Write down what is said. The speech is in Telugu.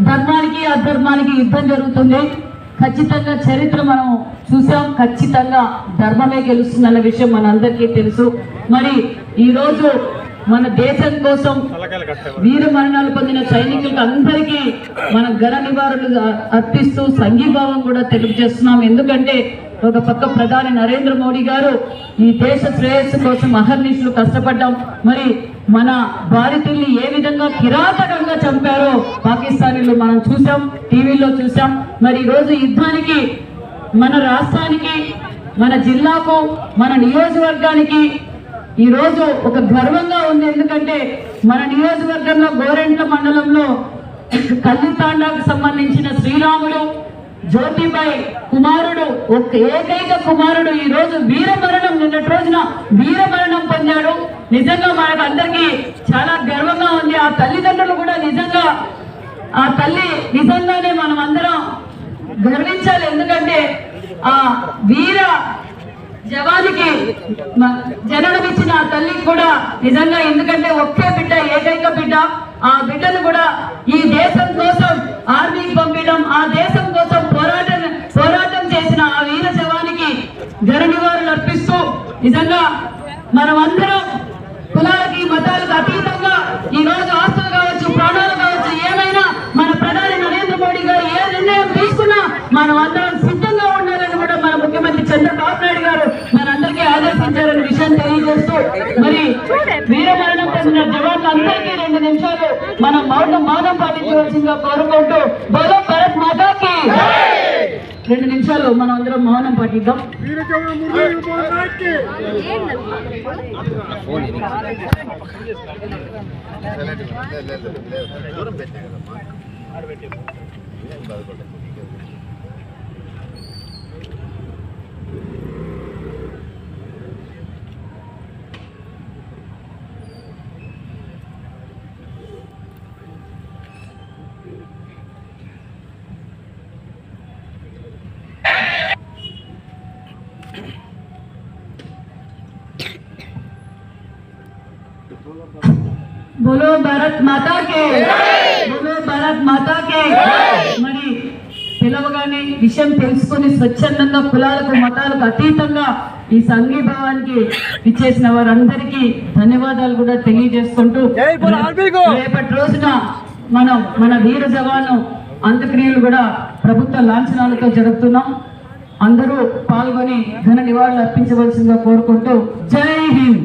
ధర్మానికి అధర్మానికి యుద్ధం జరుగుతుంది. ఖచ్చితంగా చరిత్ర మనం చూసాం. ఖచ్చితంగా ధర్మమే గెలుస్తుందన్న విషయం మనందరికీ తెలుసు. మరి ఈరోజు మన దేశం కోసం వీర మరణాలు పొందిన సైనికులకు అందరికీ మన ఘన నివారణలు అర్పిస్తూ సంఘీభావం కూడా తెలియజేస్తున్నాం. ఎందుకంటే ఒక పక్క ప్రధాని నరేంద్ర మోడీ గారు ఈ దేశ శ్రేయస్సు కోసం అహర్నిశలు కష్టపడ్డాం. మరి మన భారతీయుల్ని ఏ విధంగా కిరాతకంగా చంపారో పాకిస్తానీలు మనం చూసాం టీవీలో చూసాం మరి ఈ రోజు యుద్ధానికి మన రాష్ట్రానికి మన జిల్లాకు మన నియోజకవర్గానికి ఈరోజు ఒక గర్వంగా ఉంది. ఎందుకంటే మన నియోజకవర్గంలో గోరెంట్ల మండలంలో కల్లితాండాకు సంబంధించిన శ్రీరాముడు జ్యోతిబాయి కుమారుడు ఒక ఏకైక కుమారుడు ఈ రోజు వీరమరణం నిన్నటి రోజున వీరమరణం పొందాడు. నిజంగా మనకు అందరికీ చాలా గర్వంగా ఉంది. ఆ తల్లిదండ్రులు కూడా నిజంగా ఆ తల్లి నిజంగానే మనం అందరం గర్వించాలి. ఎందుకంటే ఆ వీర జవానికి మ- జననమిచ్చిన ఆ తల్లికి కూడా నిజంగా ఎందుకంటే ఒకే బిడ్డ ఏకైక బిడ్డ ఆ బిడ్డను కూడా ఈ దేశం కోసం ఆర్మీకి పంపించడం ఆ దేశం కోసం పోరాటం పోరాటం చేసిన ఆ వీర జవానికి ఘన నివారణ అర్పిస్తూ నిజంగా మనం అందరం కులాలకి మతాలకు అతీతంగా ఈ రోజు ఆస్తులు కావచ్చు ప్రాణాలు కావచ్చు ఏమైనా మన ప్రధాని నరేంద్ర మోడీ గారు ఏ నిర్ణయం తీసుకున్నా మనం అందరం సిద్ధంగా ఉండాలని కూడా మన ముఖ్యమంత్రి చంద్రబాబు నాయుడు గారు మనందరికీ ఆదేశించారనే విషయం తెలియజేస్తూ మరి వీరమరణం పొందిన జవాన్లందరికీ రెండు నిమిషాలు మనం మౌనం మౌనం పాటించవలసిందిగా కోరుకుంటూ బోలో భరత్ మాతాకి. రెండు నిమిషాలు మనం అందరం మౌనం పాటిద్దాం. వీర బోలో భారత్ మాతా కే బోలో భారత్ మాతా కే మరి పిలవగానే విషయం తెలుసుకొని స్వచ్ఛందంగా కులాలకు మతాలకు అతీతంగా ఈ సంఘీభావానికి ఇచ్చేసిన వారందరికీ ధన్యవాదాలు కూడా తెలియజేసుకుంటూ! రేపటి రోజున మనం మన వీర జవాను అంత్యక్రియలు కూడా ప్రభుత్వ లాంఛనాలతో జరుపుతున్నాం. అందరూ పాల్గొని ఘన నివాళులు అర్పించవలసిందిగా కోరుకుంటూ జై హింద్!